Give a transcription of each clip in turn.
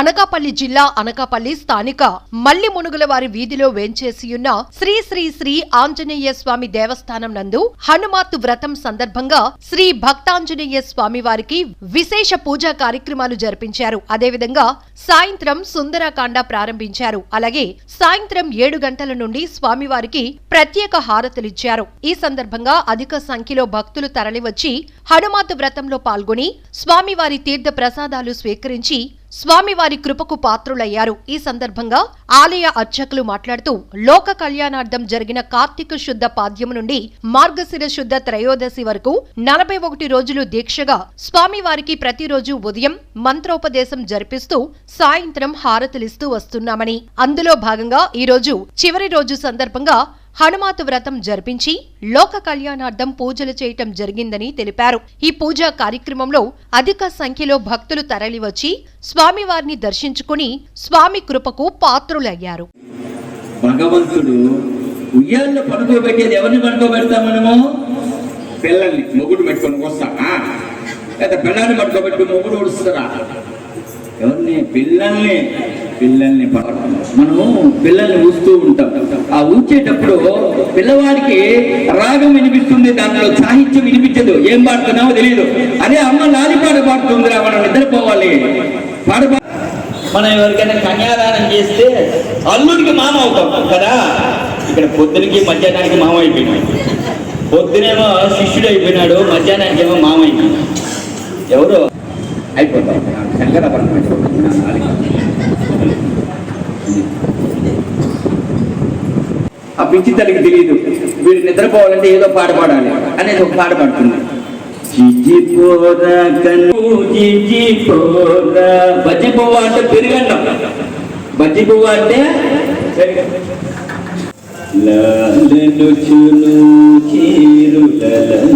అనకాపల్లి జిల్లా అనకాపల్లి స్థానిక మల్లి మునుగుల వారి వీధిలో వేంచేసియున్న శ్రీ శ్రీ శ్రీ ఆంజనేయ స్వామి దేవస్థానం నందు హనుమాత్ వ్రతం సందర్భంగా శ్రీ భక్తాంజనేయ స్వామి వారికి విశేష పూజా కార్యక్రమాలు జరిపించారు. అదేవిధంగా సాయంత్రం సుందరాకాండ ప్రారంభించారు. అలాగే సాయంత్రం ఏడు గంటల నుండి స్వామివారికి ప్రత్యేక హారతులిచ్చారు ఈ సందర్భంగా అధిక సంఖ్యలో భక్తులు తరలివచ్చి హనుమాత్ వ్రతంలో పాల్గొని స్వామివారి తీర్థ ప్రసాదాలు స్వీకరించి స్వామివారి కృపకు పాత్రులయ్యారు. ఈ సందర్భంగా ఆలయ అర్చకులు మాట్లాడుతూ లోక కళ్యాణార్థం జరిగిన కార్తీక శుద్ధ పాద్యము నుండి మార్గశిర శుద్ధ త్రయోదశి వరకు నలభై ఒకటి రోజులు దీక్షగా స్వామివారికి ప్రతిరోజు ఉదయం మంత్రోపదేశం జరిపిస్తూ సాయంత్రం హారతులిస్తూ వస్తున్నామని. అందులో భాగంగా ఈ రోజు చివరి రోజు సందర్భంగా హనుమాతు వ్రతం జరిపించి లోక కళ్యాణార్థం పూజలు చేయటం జరిగిందని తెలిపారు. ఈ పూజా కార్యక్రమంలో అధిక సంఖ్యలో భక్తులు తరలివచ్చి స్వామివారిని దర్శించుకుని స్వామి కృపకు పాత్రులయ్యారు. భగవంతుడు ఉయ్యాల్లో పడుకోబెట్టేది ఎవరిని పడుకోబెడతా మనము? పిల్లల్ని మొగుడు పెట్టుకొని వస్తా. లేదా పిల్లల్ని పడుకోబెట్టు మొగుడు ఉడుస్తారా ఎవరిని? పిల్లల్ని. పిల్లల్ని పడ- మనము పిల్లల్ని ఊస్తూ ఉంటాం. ఆ ఊచేటప్పుడు పిల్లవాడికి రాగం వినిపిస్తుంది దాంట్లో సాహిత్యం వినిపించదు. ఏం పాడుతున్నామో తెలియదు అదే అమ్మ లాలి పాట పాడుతుందిరా మనం నిద్రపోవాలి. పాట పా- మనం ఎవరికైనా కన్యాదానం చేస్తే అల్లుడికి మామ అవుతాం కదా? ఇక్కడ పొద్దునకి మధ్యాహ్నానికి మామ అయిపోయినాడు. పొద్దునేమో శిష్యుడు అయిపోయినాడు మధ్యాహ్నానికి ఏమో మామ అయిపోయినాడు. ఎవరు? అయిపోతాం. ఆ పిచ్చి తల్లికి తెలియదు వీడు నిద్రపోవాలంటే ఏదో పాట పాడాలి అనేది ఒక పాట పాడుతుంది బజ్జి పువ్వు అంటే పెరుగన్నం బజ్జి పువ్వు అంటే పెరుగన్నం. చును చీరులలనలిరు.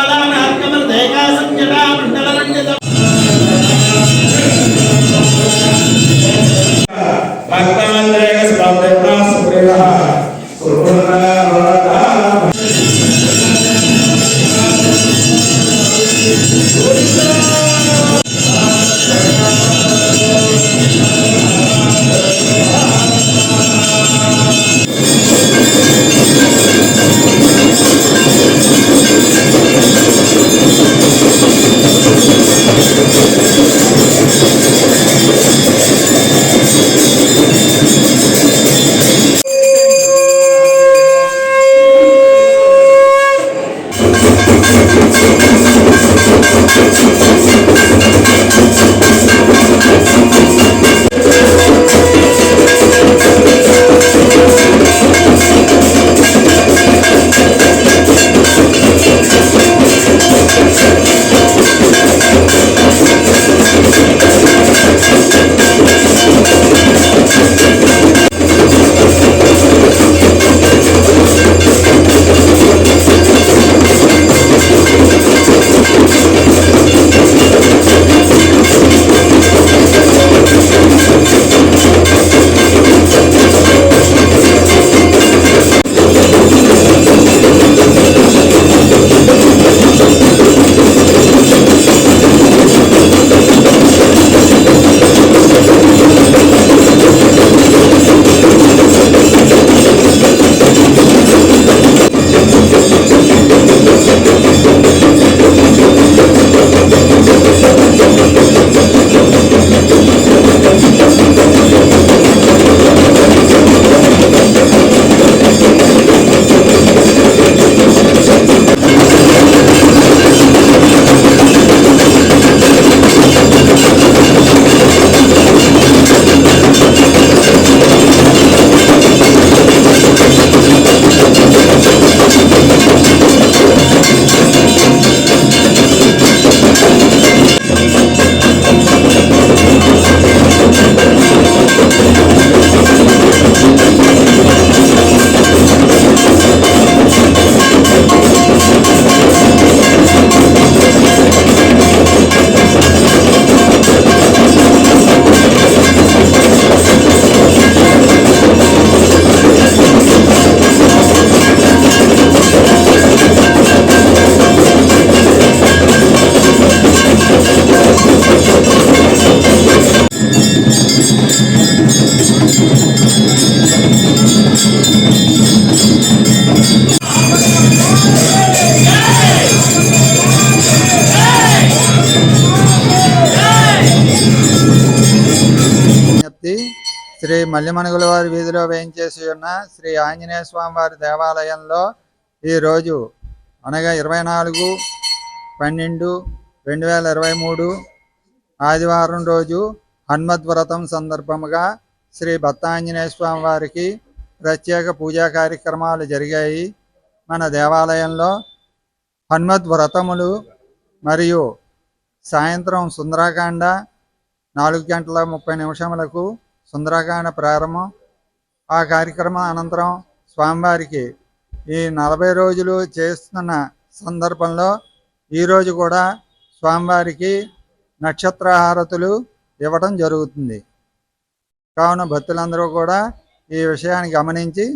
ఓం జ్వాలా స్పందన సుప్రియ సుప్రభాత శ్రీ మల్లిమణుగుల వారి వీధిలో వేయించేసి ఉన్న శ్రీ ఆంజనేయ స్వామి వారి దేవాలయంలో ఈరోజు అనగా ఇరవై నాలుగు పన్నెండు రెండు వేల ఇరవై మూడు ఆదివారం రోజు హనుమద్వ్రతం సందర్భముగా శ్రీ భత్తాంజనేయ స్వామి వారికి ప్రత్యేక పూజా కార్యక్రమాలు జరిగాయి. మన దేవాలయంలో హన్మద్వ్రతములు మరియు సాయంత్రం సుందరాకాండ నాలుగు గంటల ముప్పై నిమిషములకు సుందరాకాండ ప్రారంభం. ఆ కార్యక్రమం అనంతరం స్వామివారికి ఈ నలభై రోజులు చేస్తున్న సందర్భంలో ఈరోజు కూడా స్వామివారికి నక్షత్రహారతులు ఇవ్వడం జరుగుతుంది. కావున భక్తులందరూ కూడా ఈ విషయాన్ని గమనించి